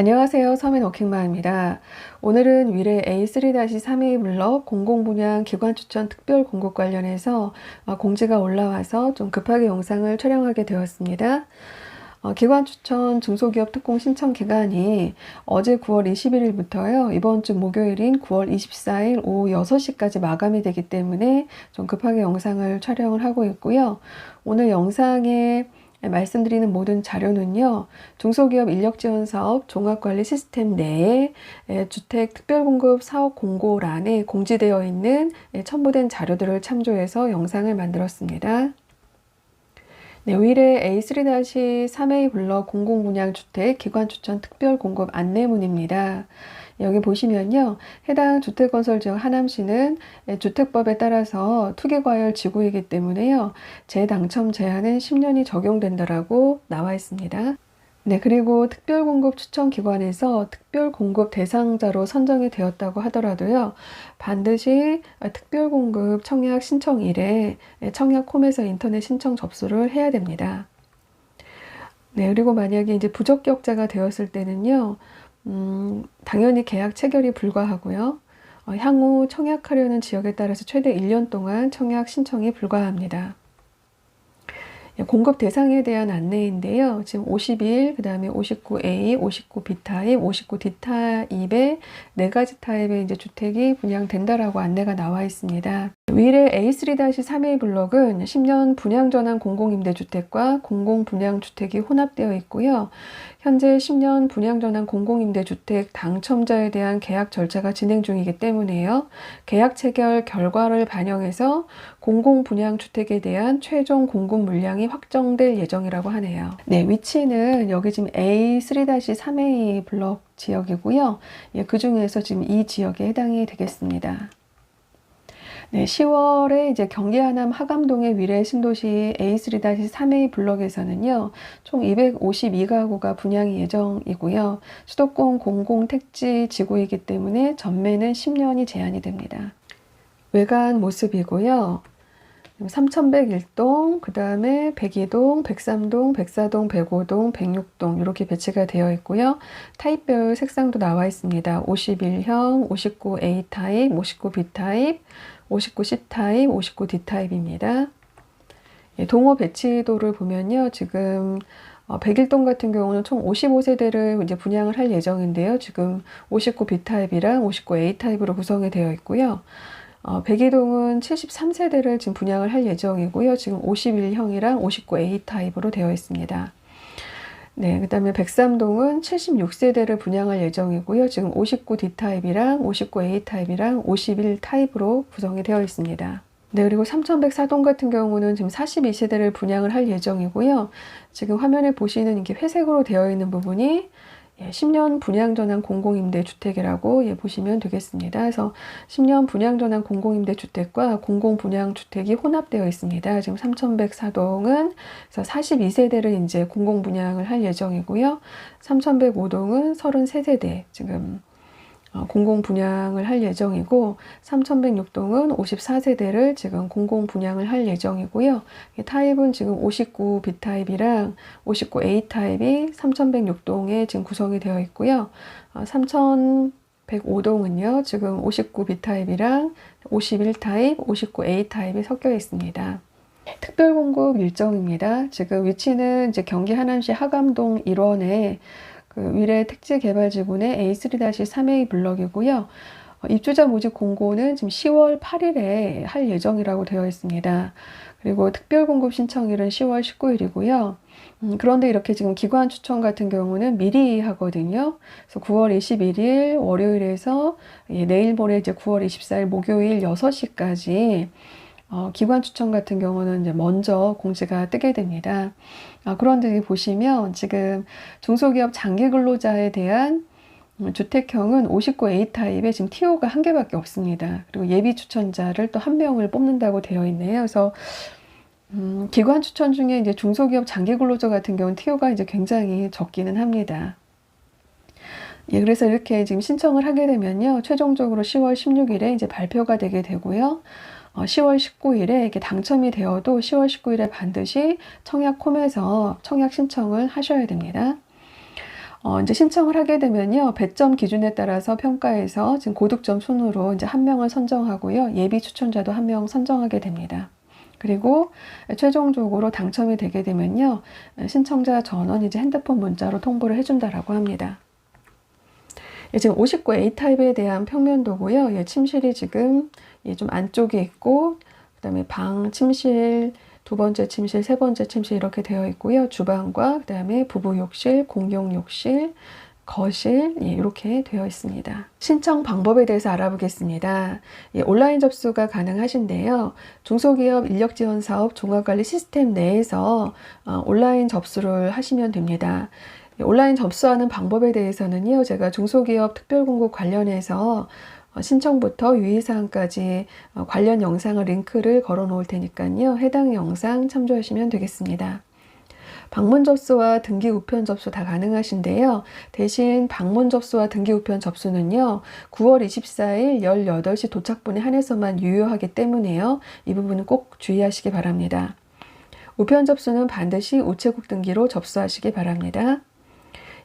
안녕하세요. 서민 워킹맘입니다. 오늘은 위례 A3-3A 블럭 공공분양 기관 추천 특별 공급 관련해서 어, 공지가 올라와서 좀 급하게 영상을 촬영하게 되었습니다. 어, 기관 추천 중소기업 특공 신청 기간이 어제 9월 21일부터요. 이번 주 목요일인 9월 24일 오후 6시까지 마감이 되기 때문에 좀 급하게 영상을 촬영을 하고 있고요. 오늘 영상에 말씀드리는 모든 자료는요, 중소기업 인력지원사업 종합관리 시스템 내에 주택 특별공급 사업 공고란에 공지되어 있는 첨부된 자료들을 참조해서 영상을 만들었습니다. 네, 위례 A3-3A 블럭 공공분양 주택 기관 추천 특별 공급 안내문입니다. 여기 보시면요. 해당 주택건설 지역 하남시는 주택법에 따라서 투기과열 지구이기 때문에요. 재당첨 제한은 10년이 적용된다라고 나와 있습니다. 네, 그리고 특별공급 추천 기관에서 특별공급 대상자로 선정이 되었다고 하더라도요, 반드시 특별공급 청약 신청일에 청약홈에서 인터넷 신청 접수를 해야 됩니다. 네, 그리고 만약에 이제 부적격자가 되었을 때는요, 음, 당연히 계약 체결이 불가하고요. 어, 향후 청약하려는 지역에 따라서 최대 1년 동안 청약 신청이 불가합니다. 예, 공급 대상에 대한 안내인데요. 지금 52일, 그 다음에 59A, 59B 타입, 59D 타입의 네 가지 타입의 이제 주택이 분양된다라고 안내가 나와 있습니다. 위례 A3-3A 블록은 10년 분양 전환 공공임대주택과 공공분양주택이 혼합되어 있고요. 현재 10년 분양 전환 공공임대주택 당첨자에 대한 계약 절차가 진행 중이기 때문에요. 계약 체결 결과를 반영해서 공공분양주택에 대한 최종 공급 물량이 확정될 예정이라고 하네요. 네, 위치는 여기 지금 A3-3A 블록 지역이고요. 예, 그 중에서 지금 이 지역에 해당이 되겠습니다. 네, 10월에 이제 경기 하남 하감동의 위례 신도시 A3-3A 블럭에서는요, 총 252가구가 분양이 예정이고요. 수도권 공공 택지 지구이기 때문에 전매는 10년이 제한이 됩니다. 외관 모습이고요. 3101동, 그 다음에 102동, 103동, 104동, 105동, 106동 이렇게 배치가 되어 있고요. 타입별 색상도 나와 있습니다. 51형, 59A 타입, 59B 타입, 59C 타입, 59D 타입입니다. 예, 동호 배치도를 보면요. 지금 어, 101동 같은 경우는 총 55세대를 이제 분양을 할 예정인데요. 지금 59B 타입이랑 59A 타입으로 구성이 되어 있고요. 어, 백이동은 73세대를 지금 분양을 할 예정이고요. 지금 51형이랑 59A 타입으로 되어 있습니다. 네, 그 다음에 백삼동은 76세대를 분양할 예정이고요. 지금 59D 타입이랑 59A 타입이랑 51 타입으로 구성이 되어 있습니다. 네, 그리고 3104동 같은 경우는 지금 42세대를 분양을 할 예정이고요. 지금 화면에 보시는 이렇게 회색으로 되어 있는 부분이 예, 10년 분양전환 공공임대 주택이라고 예, 보시면 되겠습니다. 그래서 10년 분양전환 공공임대 주택과 공공분양주택이 혼합되어 있습니다. 지금 3104동은 42세대를 이제 공공분양을 할 예정이고요. 3105동은 33세대 지금 어, 공공 분양을 할 예정이고 3106동은 54세대를 지금 공공 분양을 할 예정이고요. 타입은 지금 59 B 타입이랑 59 A 타입이 3106동에 지금 구성이 되어 있고요. 3105동은요. 지금 59 B 타입이랑 51 타입, 59 A 타입이 섞여 있습니다. 특별 공급 일정입니다. 지금 위치는 이제 경기 하남시 하감동 1원에 그 위례 택지 개발 지구의 A3-3A 블럭이고요. 어, 입주자 모집 공고는 지금 10월 8일에 할 예정이라고 되어 있습니다. 그리고 특별 공급 신청일은 10월 19일이고요. 음, 그런데 이렇게 지금 기관 추천 같은 경우는 미리 하거든요. 그래서 9월 21일 월요일에서 예, 내일 모레 이제 9월 24일 목요일 6시까지 어, 기관 추천 같은 경우는 이제 먼저 공지가 뜨게 됩니다. 아, 그런데 보시면 지금 중소기업 장기 근로자에 대한 주택형은 59A 타입에 지금 TO가 한 개밖에 없습니다. 그리고 예비 추천자를 또 한 명을 뽑는다고 되어 있네요. 그래서 음, 기관 추천 중에 이제 중소기업 장기 근로자 같은 경우는 TO가 이제 굉장히 적기는 합니다. 예, 그래서 이렇게 지금 신청을 하게 되면요. 최종적으로 10월 16일에 이제 발표가 되게 되고요. 10월 어, 19일에 이렇게 당첨이 되어도 10월 19일에 반드시 청약홈에서 청약 신청을 하셔야 됩니다. 어, 이제 신청을 하게 되면요. 배점 기준에 따라서 평가해서 지금 고득점 순으로 이제 한 명을 선정하고요. 예비 추천자도 한 명 선정하게 됩니다. 그리고 최종적으로 당첨이 되게 되면요. 신청자 전원 이제 핸드폰 문자로 통보를 해준다라고 합니다. 예, 지금 59 A타입에 대한 평면도고요. 예, 침실이 지금 예, 좀 안쪽에 있고 그 다음에 방, 침실, 두 번째 침실, 세 번째 침실 이렇게 되어 있고요. 주방과 그 다음에 부부 욕실, 공용 욕실, 거실 예, 이렇게 되어 있습니다. 신청 방법에 대해서 알아보겠습니다. 예, 온라인 접수가 가능하신데요. 중소기업 인력지원사업 종합관리 시스템 내에서 어, 온라인 접수를 하시면 됩니다. 예, 온라인 접수하는 방법에 대해서는요, 제가 중소기업 특별공급 관련해서 어, 신청부터 유의사항까지 어, 관련 영상을 링크를 걸어 놓을 테니까요, 해당 영상 참조하시면 되겠습니다. 방문 접수와 등기 우편 접수 다 가능하신데요. 대신 방문 접수와 등기 우편 접수는요. 9월 24일 18시 도착분에 한해서만 유효하기 때문에요. 이 부분은 꼭 주의하시기 바랍니다. 우편 접수는 반드시 우체국 등기로 접수하시기 바랍니다.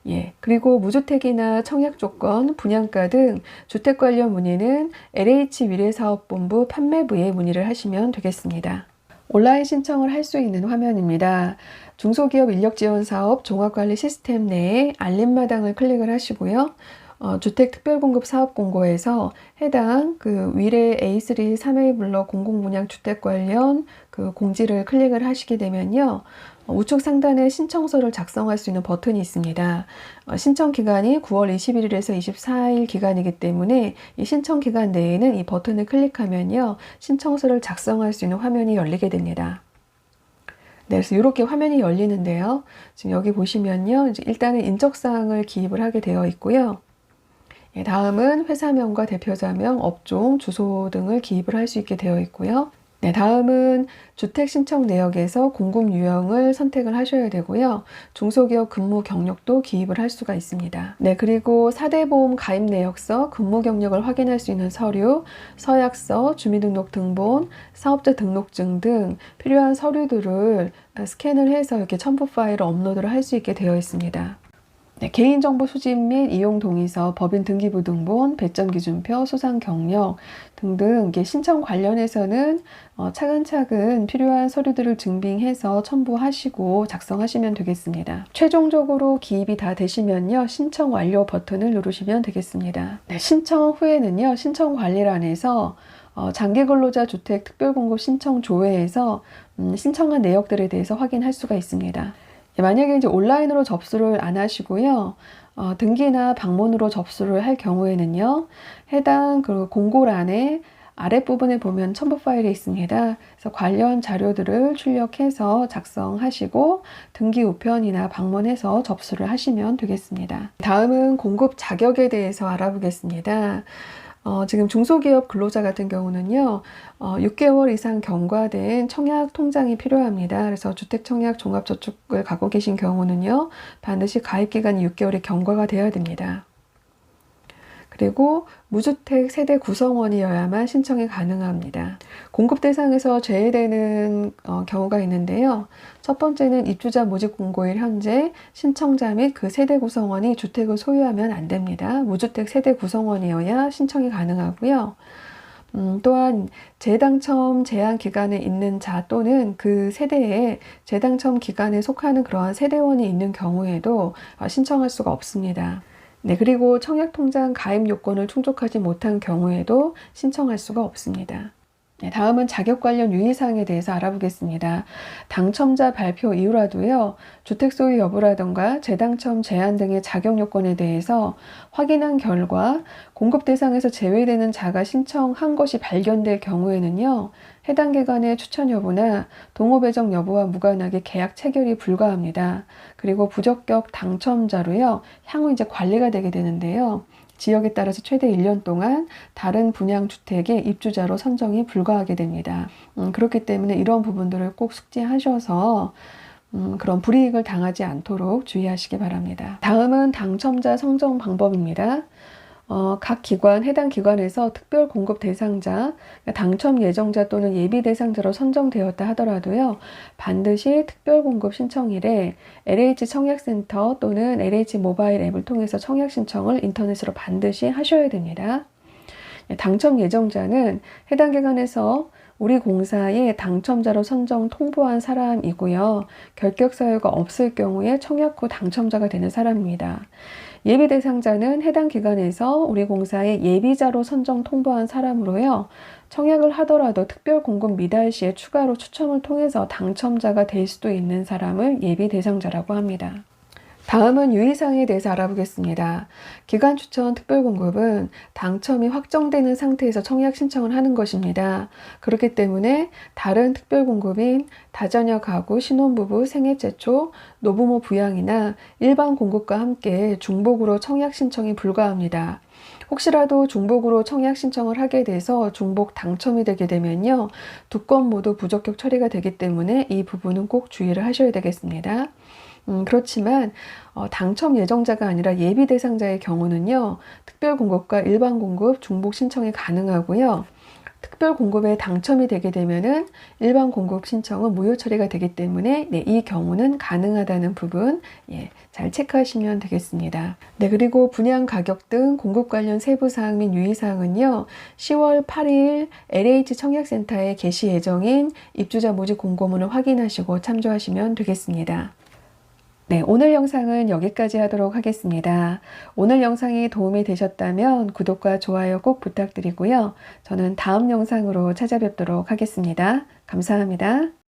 예. 그리고 무주택이나 청약 조건, 분양가 등 주택 관련 문의는 LH 미래사업본부 판매부에 문의를 하시면 되겠습니다. 온라인 신청을 할 수 있는 화면입니다. 중소기업 인력지원사업 종합관리 시스템 내에 알림마당을 클릭을 하시고요. 어, 주택특별공급 사업공고에서 해당 그 위례 A3 3A 블럭 공공분양 주택 관련 그 공지를 클릭을 하시게 되면요. 어, 우측 상단에 신청서를 작성할 수 있는 버튼이 있습니다. 어, 신청 기간이 9월 21일에서 24일 기간이기 때문에 이 신청 기간 내에는 이 버튼을 클릭하면요. 신청서를 작성할 수 있는 화면이 열리게 됩니다. 네, 그래서 이렇게 화면이 열리는데요. 지금 여기 보시면요. 일단은 인적사항을 기입을 하게 되어 있고요. 예, 다음은 회사명과 대표자명, 업종, 주소 등을 기입을 할 수 있게 되어 있고요. 네, 다음은 주택 신청 내역에서 공급 유형을 선택을 하셔야 되고요. 중소기업 근무 경력도 기입을 할 수가 있습니다. 네, 그리고 4대 보험 가입 내역서, 근무 경력을 확인할 수 있는 서류, 서약서, 주민등록 등본, 사업자 등록증 등 필요한 서류들을 스캔을 해서 이렇게 첨부 파일을 업로드를 할 수 있게 되어 있습니다. 네, 개인정보 수집 및 이용 동의서, 법인 등기부등본, 배점 기준표, 수상 경력 등등 신청 관련해서는 어, 차근차근 필요한 서류들을 증빙해서 첨부하시고 작성하시면 되겠습니다. 최종적으로 기입이 다 되시면요 신청 완료 버튼을 누르시면 되겠습니다. 네, 신청 후에는요 신청 관리란에서 어, 장기 근로자 주택 특별공급 신청 조회에서 음, 신청한 내역들에 대해서 확인할 수가 있습니다. 예, 만약에 이제 온라인으로 접수를 안 하시고요. 어, 등기나 방문으로 접수를 할 경우에는요. 해당 그 공고란에 아랫부분에 보면 첨부 파일이 있습니다. 그래서 관련 자료들을 출력해서 작성하시고 등기 우편이나 방문해서 접수를 하시면 되겠습니다. 다음은 공급 자격에 대해서 알아보겠습니다. 어, 지금 중소기업 근로자 같은 경우는요, 어, 6개월 이상 경과된 청약 통장이 필요합니다. 그래서 주택청약 종합저축을 갖고 계신 경우는요, 반드시 가입기간이 6개월이 경과가 되어야 됩니다. 그리고 무주택 세대 구성원이어야만 신청이 가능합니다. 공급 대상에서 제외되는 어, 경우가 있는데요. 첫 번째는 입주자 모집 공고일 현재 신청자 및 그 세대 구성원이 주택을 소유하면 안 됩니다. 무주택 세대 구성원이어야 신청이 가능하고요. 음, 또한 재당첨 제한 기간에 있는 자 또는 그 세대에 재당첨 기간에 속하는 그러한 세대원이 있는 경우에도 어, 신청할 수가 없습니다. 네, 그리고 청약통장 가입 요건을 충족하지 못한 경우에도 신청할 수가 없습니다. 네, 다음은 자격 관련 유의사항에 대해서 알아보겠습니다. 당첨자 발표 이후라도요, 주택 소유 여부라던가 재당첨 제한 등의 자격 요건에 대해서 확인한 결과 공급 대상에서 제외되는 자가 신청한 것이 발견될 경우에는요, 해당 기관의 추천 여부나 동호 배정 여부와 무관하게 계약 체결이 불가합니다. 그리고 부적격 당첨자로요, 향후 이제 관리가 되게 되는데요. 지역에 따라서 최대 1년 동안 다른 분양 주택의 입주자로 선정이 불가하게 됩니다. 음, 그렇기 때문에 이런 부분들을 꼭 숙지하셔서 음, 그런 불이익을 당하지 않도록 주의하시기 바랍니다. 다음은 당첨자 선정 방법입니다. 어, 각 기관, 해당 기관에서 특별 공급 대상자, 그러니까 당첨 예정자 또는 예비 대상자로 선정되었다 하더라도요, 반드시 특별 공급 신청일에 LH 청약센터 또는 LH 모바일 앱을 통해서 청약 신청을 인터넷으로 반드시 하셔야 됩니다. 예, 당첨 예정자는 해당 기관에서 우리 공사에 당첨자로 선정 통보한 사람이고요. 결격 사유가 없을 경우에 청약 후 당첨자가 되는 사람입니다. 예비 대상자는 해당 기관에서 우리 공사에 예비자로 선정 통보한 사람으로요. 청약을 하더라도 특별 공급 미달 시에 추가로 추첨을 통해서 당첨자가 될 수도 있는 사람을 예비 대상자라고 합니다. 다음은 유의사항에 대해서 알아보겠습니다. 기관 추천 특별 공급은 당첨이 확정되는 상태에서 청약 신청을 하는 것입니다. 그렇기 때문에 다른 특별 공급인 다자녀 가구, 신혼부부, 생애 최초, 노부모 부양이나 일반 공급과 함께 중복으로 청약 신청이 불가합니다. 혹시라도 중복으로 청약 신청을 하게 돼서 중복 당첨이 되게 되면요. 두 건 모두 부적격 처리가 되기 때문에 이 부분은 꼭 주의를 하셔야 되겠습니다. 음, 그렇지만 어, 당첨 예정자가 아니라 예비 대상자의 경우는요, 특별 공급과 일반 공급 중복 신청이 가능하고요. 특별 공급에 당첨이 되게 되면은 일반 공급 신청은 무효 처리가 되기 때문에 네, 이 경우는 가능하다는 부분 예, 잘 체크하시면 되겠습니다. 네, 그리고 분양 가격 등 공급 관련 세부 사항 및 유의 사항은요. 10월 8일 LH 청약센터에 게시 예정인 입주자 모집 공고문을 확인하시고 참조하시면 되겠습니다. 네, 오늘 영상은 여기까지 하도록 하겠습니다. 오늘 영상이 도움이 되셨다면 구독과 좋아요 꼭 부탁드리고요. 저는 다음 영상으로 찾아뵙도록 하겠습니다. 감사합니다.